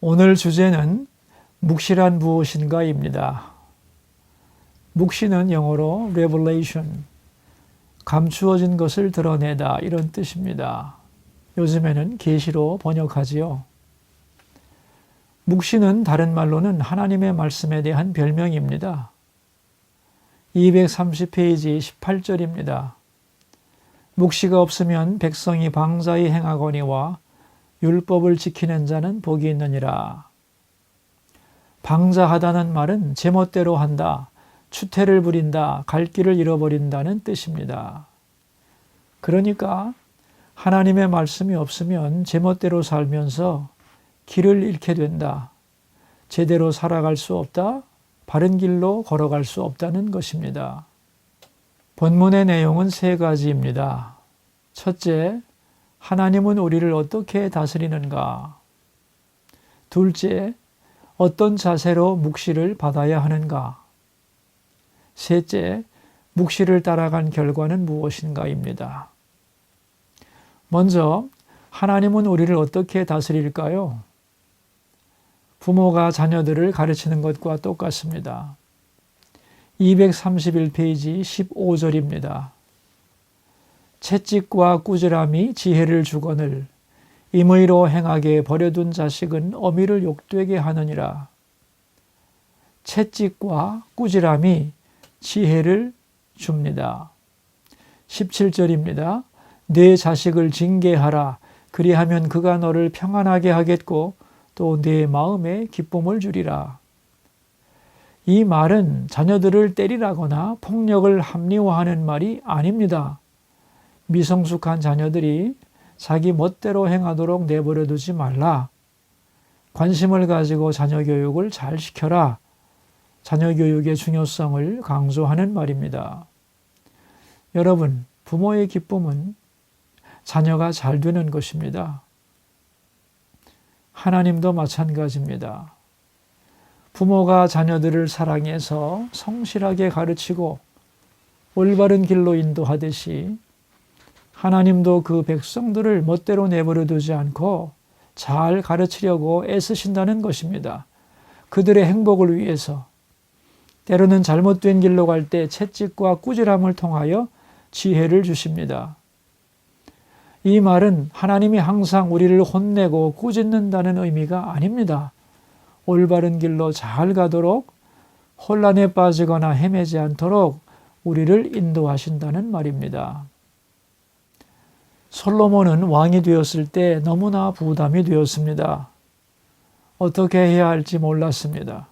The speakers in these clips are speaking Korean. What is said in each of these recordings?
오늘 주제는 묵시란 무엇인가입니다. 묵시는 영어로 revelation, 감추어진 것을 드러내다 이런 뜻입니다. 요즘에는 계시로 번역하지요. 묵시는 다른 말로는 하나님의 말씀에 대한 별명입니다. 230페이지 18절입니다. 묵시가 없으면 백성이 방자히 행하거니와 율법을 지키는 자는 복이 있느니라. 방자하다는 말은 제멋대로 한다, 추태를 부린다, 갈 길을 잃어버린다는 뜻입니다. 그러니까 하나님의 말씀이 없으면 제멋대로 살면서 길을 잃게 된다. 제대로 살아갈 수 없다. 바른 길로 걸어갈 수 없다는 것입니다. 본문의 내용은 세 가지입니다. 첫째, 하나님은 우리를 어떻게 다스리는가? 둘째, 어떤 자세로 묵시를 받아야 하는가? 셋째, 묵시를 따라간 결과는 무엇인가입니다. 먼저, 하나님은 우리를 어떻게 다스릴까요? 부모가 자녀들을 가르치는 것과 똑같습니다. 231페이지 15절입니다. 채찍과 꾸지람이 지혜를 주거늘 임의로 행하게 버려둔 자식은 어미를 욕되게 하느니라. 채찍과 꾸지람이 지혜를 줍니다. 17절입니다. 내 자식을 징계하라. 그리하면 그가 너를 평안하게 하겠고 또 내 마음에 기쁨을 주리라. 이 말은 자녀들을 때리라거나 폭력을 합리화하는 말이 아닙니다. 미성숙한 자녀들이 자기 멋대로 행하도록 내버려 두지 말라. 관심을 가지고 자녀 교육을 잘 시켜라. 자녀 교육의 중요성을 강조하는 말입니다. 여러분, 부모의 기쁨은 자녀가 잘 되는 것입니다. 하나님도 마찬가지입니다. 부모가 자녀들을 사랑해서 성실하게 가르치고 올바른 길로 인도하듯이 하나님도 그 백성들을 멋대로 내버려 두지 않고 잘 가르치려고 애쓰신다는 것입니다. 그들의 행복을 위해서 때로는 잘못된 길로 갈 때 채찍과 꾸지람을 통하여 지혜를 주십니다. 이 말은 하나님이 항상 우리를 혼내고 꾸짖는다는 의미가 아닙니다. 올바른 길로 잘 가도록 혼란에 빠지거나 헤매지 않도록 우리를 인도하신다는 말입니다. 솔로몬은 왕이 되었을 때 너무나 부담이 되었습니다. 어떻게 해야 할지 몰랐습니다.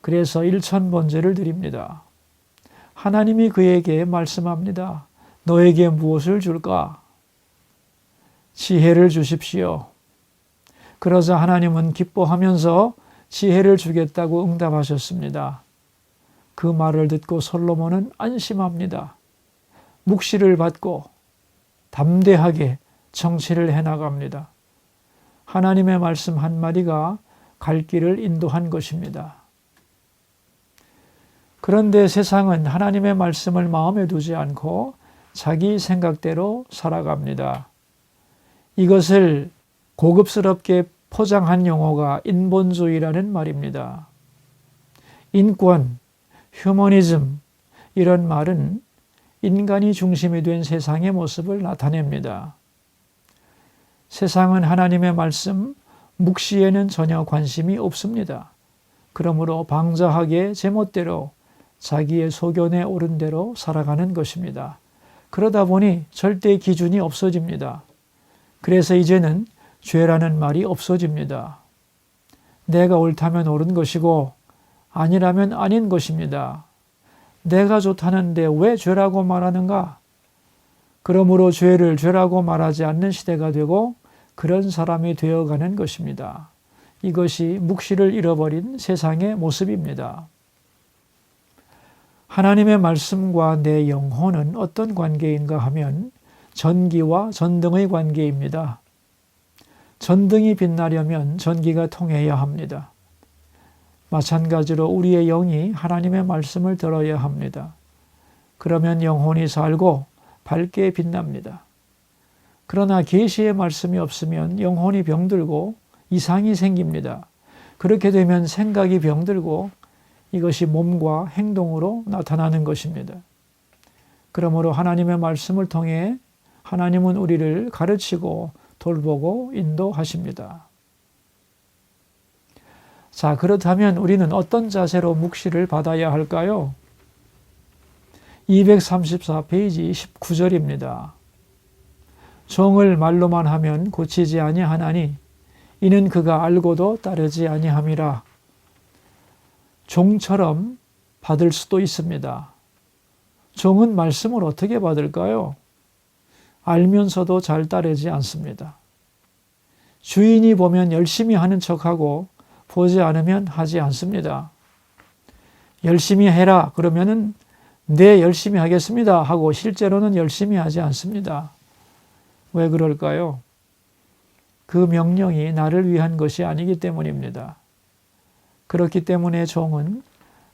그래서 일천번제를 드립니다. 하나님이 그에게 말씀합니다. 너에게 무엇을 줄까? 지혜를 주십시오. 그러자 하나님은 기뻐하면서 지혜를 주겠다고 응답하셨습니다. 그 말을 듣고 솔로몬은 안심합니다. 묵시를 받고 담대하게 정치를 해나갑니다. 하나님의 말씀 한마디가 갈 길을 인도한 것입니다. 그런데 세상은 하나님의 말씀을 마음에 두지 않고 자기 생각대로 살아갑니다. 이것을 고급스럽게 포장한 용어가 인본주의라는 말입니다. 인권, 휴머니즘, 이런 말은 인간이 중심이 된 세상의 모습을 나타냅니다. 세상은 하나님의 말씀, 묵시에는 전혀 관심이 없습니다. 그러므로 방자하게 제멋대로 자기의 소견에 오른 대로 살아가는 것입니다. 그러다 보니 절대 기준이 없어집니다. 그래서 이제는 죄라는 말이 없어집니다. 내가 옳다면 옳은 것이고 아니라면 아닌 것입니다. 내가 좋다는데 왜 죄라고 말하는가? 그러므로 죄를 죄라고 말하지 않는 시대가 되고 그런 사람이 되어가는 것입니다. 이것이 묵시를 잃어버린 세상의 모습입니다. 하나님의 말씀과 내 영혼은 어떤 관계인가 하면 전기와 전등의 관계입니다. 전등이 빛나려면 전기가 통해야 합니다. 마찬가지로 우리의 영이 하나님의 말씀을 들어야 합니다. 그러면 영혼이 살고 밝게 빛납니다. 그러나 계시의 말씀이 없으면 영혼이 병들고 이상이 생깁니다. 그렇게 되면 생각이 병들고 이것이 몸과 행동으로 나타나는 것입니다. 그러므로 하나님의 말씀을 통해 하나님은 우리를 가르치고 돌보고 인도하십니다. 자, 그렇다면 우리는 어떤 자세로 묵시를 받아야 할까요? 234페이지 19절입니다. 종을 말로만 하면 고치지 아니하나니 이는 그가 알고도 따르지 아니함이라. 종처럼 받을 수도 있습니다. 종은 말씀을 어떻게 받을까요? 알면서도 잘 따르지 않습니다. 주인이 보면 열심히 하는 척하고 보지 않으면 하지 않습니다. 열심히 해라 그러면은 네 열심히 하겠습니다 하고 실제로는 열심히 하지 않습니다. 왜 그럴까요? 그 명령이 나를 위한 것이 아니기 때문입니다. 그렇기 때문에 종은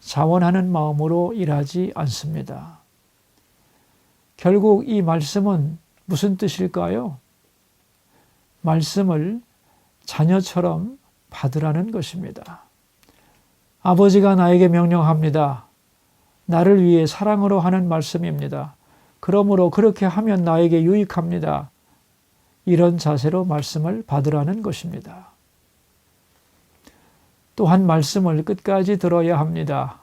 자원하는 마음으로 일하지 않습니다. 결국 이 말씀은 무슨 뜻일까요? 말씀을 자녀처럼 받으라는 것입니다. 아버지가 나에게 명령합니다. 나를 위해 사랑으로 하는 말씀입니다. 그러므로 그렇게 하면 나에게 유익합니다. 이런 자세로 말씀을 받으라는 것입니다. 또한 말씀을 끝까지 들어야 합니다.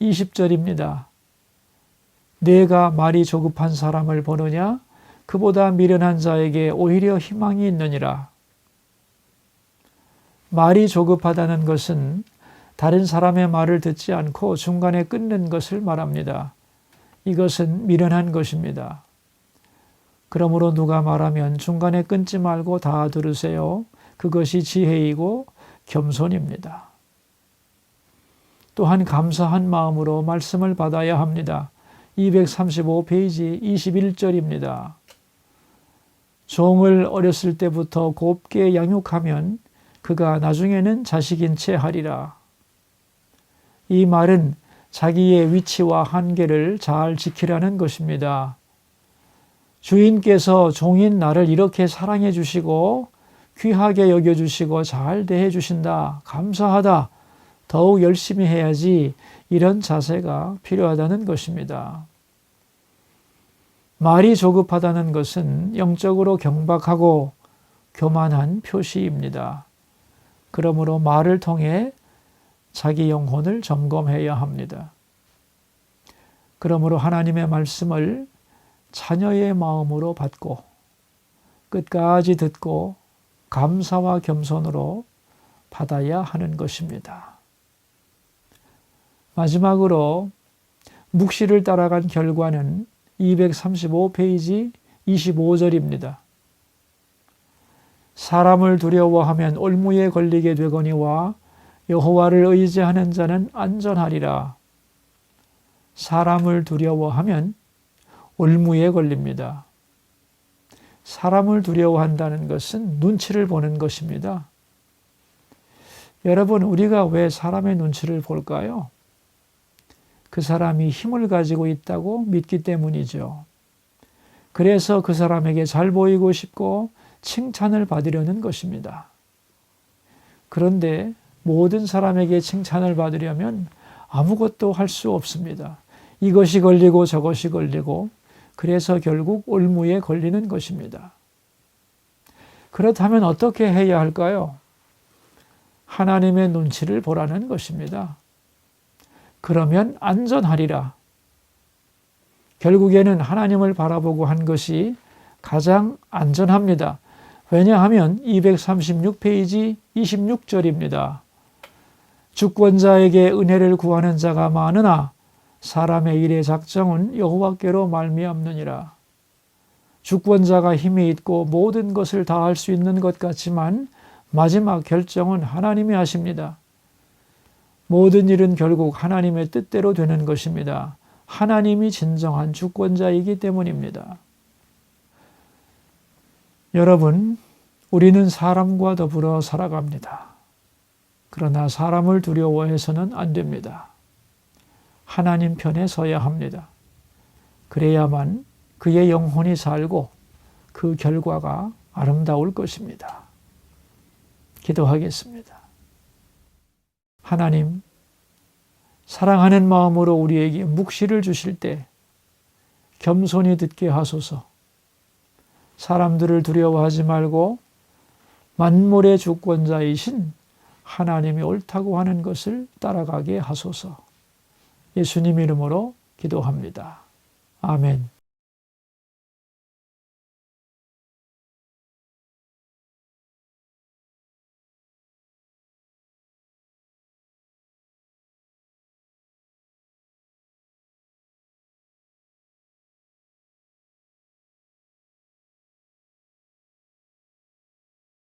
20절입니다. 내가 말이 조급한 사람을 보느냐? 그보다 미련한 자에게 오히려 희망이 있느니라. 말이 조급하다는 것은 다른 사람의 말을 듣지 않고 중간에 끊는 것을 말합니다. 이것은 미련한 것입니다. 그러므로 누가 말하면 중간에 끊지 말고 다 들으세요. 그것이 지혜이고 겸손입니다. 또한 감사한 마음으로 말씀을 받아야 합니다. 235페이지 21절입니다. 종을 어렸을 때부터 곱게 양육하면 그가 나중에는 자식인 채 하리라. 이 말은 자기의 위치와 한계를 잘 지키라는 것입니다. 주인께서 종인 나를 이렇게 사랑해 주시고 귀하게 여겨 주시고 잘 대해 주신다. 감사하다. 더욱 열심히 해야지 이런 자세가 필요하다는 것입니다. 말이 조급하다는 것은 영적으로 경박하고 교만한 표시입니다. 그러므로 말을 통해 자기 영혼을 점검해야 합니다. 그러므로 하나님의 말씀을 자녀의 마음으로 받고 끝까지 듣고 감사와 겸손으로 받아야 하는 것입니다. 마지막으로 묵시를 따라간 결과는 235페이지 25절입니다. 사람을 두려워하면 올무에 걸리게 되거니와 여호와를 의지하는 자는 안전하리라. 사람을 두려워하면 올무에 걸립니다. 사람을 두려워한다는 것은 눈치를 보는 것입니다. 여러분, 우리가 왜 사람의 눈치를 볼까요? 그 사람이 힘을 가지고 있다고 믿기 때문이죠. 그래서 그 사람에게 잘 보이고 싶고 칭찬을 받으려는 것입니다. 그런데 모든 사람에게 칭찬을 받으려면 아무것도 할 수 없습니다. 이것이 걸리고 저것이 걸리고 그래서 결국 올무에 걸리는 것입니다. 그렇다면 어떻게 해야 할까요? 하나님의 눈치를 보라는 것입니다. 그러면 안전하리라. 결국에는 하나님을 바라보고 한 것이 가장 안전합니다. 왜냐하면 236페이지 26절입니다. 주권자에게 은혜를 구하는 자가 많으나 사람의 일의 작정은 여호와께로 말미암느니라. 주권자가 힘이 있고 모든 것을 다 할 수 있는 것 같지만 마지막 결정은 하나님이 하십니다. 모든 일은 결국 하나님의 뜻대로 되는 것입니다. 하나님이 진정한 주권자이기 때문입니다. 여러분, 우리는 사람과 더불어 살아갑니다. 그러나 사람을 두려워해서는 안 됩니다. 하나님 편에 서야 합니다. 그래야만 그의 영혼이 살고 그 결과가 아름다울 것입니다. 기도하겠습니다. 하나님, 사랑하는 마음으로 우리에게 묵시를 주실 때 겸손히 듣게 하소서. 사람들을 두려워하지 말고 만물의 주권자이신 하나님이 옳다고 하는 것을 따라가게 하소서. 예수님 이름으로 기도합니다. 아멘.